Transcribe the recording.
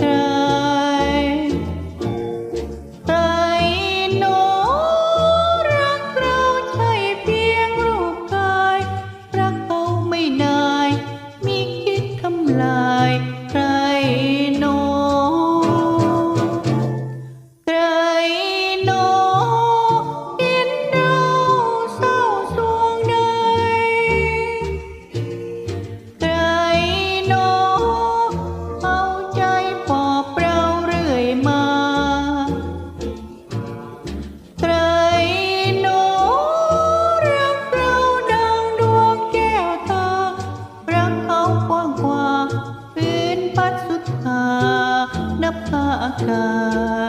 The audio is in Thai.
ไตรไโนรักเราใช่เพียงรูปกาย รักเขาไม่นาย มีคิดทำลาย cả